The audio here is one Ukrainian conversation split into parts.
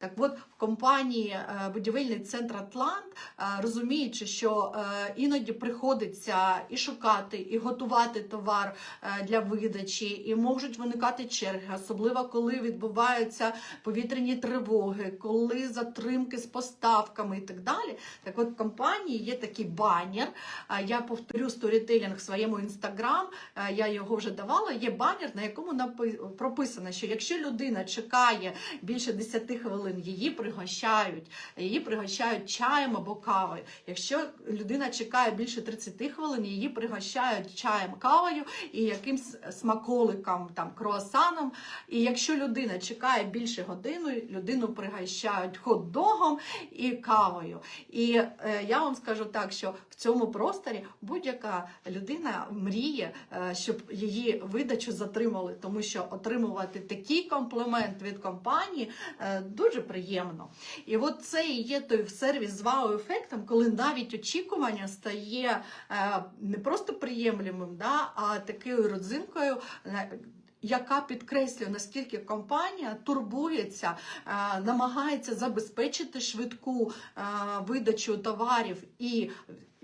Так от в компанії е, будівельний центр Атлант, е, розуміючи, що е, іноді приходиться і шукати, і готувати товар для видачі, і можуть виникати черги, особливо коли відбуваються повітряні тривоги, коли затримки з поставками і так далі. Так от в компанії є такий банер. Я повторю сторітелінг в своєму інстаграм, я його вже давала. Є банер, на якому прописано, що якщо людина чекає більше 10 хвилин, її пригощають, її пригощають чаєм або кавою. Якщо людина чекає більше 30 хвилин, її пригощають чаєм, кавою і якимсь смаколиком, там круасаном. І якщо людина чекає більше години, людину пригощають хот-догом і кавою. І е, я вам скажу так, що в цьому просторі будь-яка людина мріє, е, щоб її видачу затримали, тому що отримувати такий комплімент від компанії е, дуже приємно. І от це і є той сервіс з вау-ефектом, коли навіть очікування стає е, не просто приємлемим, да, а такою родзинкою. Яка підкреслює, наскільки компанія турбується, е, намагається забезпечити швидку е, видачу товарів, і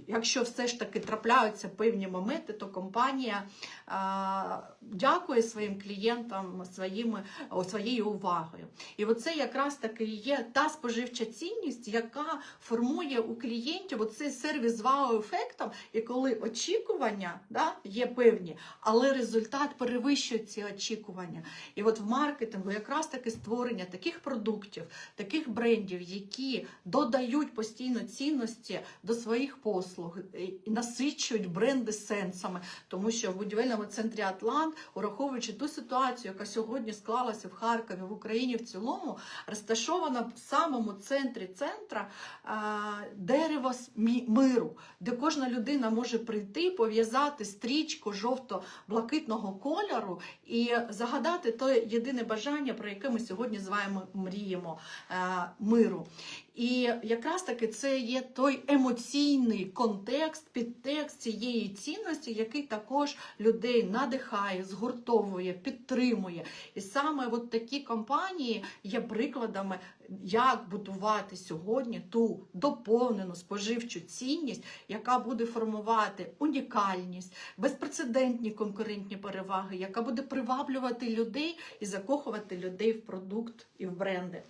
якщо все ж таки трапляються певні моменти, то компанія е, дякує своїм клієнтам своїми, своєю увагою. І оце якраз таки є та споживча цінність, яка формує у клієнтів оцей сервіс з вау-ефектом, і коли очікування да, є певні, але результат перевищує ці очікування. І от в маркетингу якраз таки створення таких продуктів, таких брендів, які додають постійно цінності до своїх послуг і насичують бренди сенсами, тому що в будівельному центрі Атлант, ураховуючи ту ситуацію, яка сьогодні склалася в Харкові, в Україні в цілому, розташована в самому центрі центра дерево миру, де кожна людина може прийти, пов'язати стрічку жовто-блакитного кольору і загадати те єдине бажання, про яке ми сьогодні з вами мріємо е, миру. І якраз таки це є той емоційний контекст, підтекст цієї цінності, який також людей надихає, згуртовує, підтримує. І саме от такі компанії є прикладами, як будувати сьогодні ту доповнену споживчу цінність, яка буде формувати унікальність, безпрецедентні конкурентні переваги, яка буде приваблювати людей і закохувати людей в продукт і в бренди.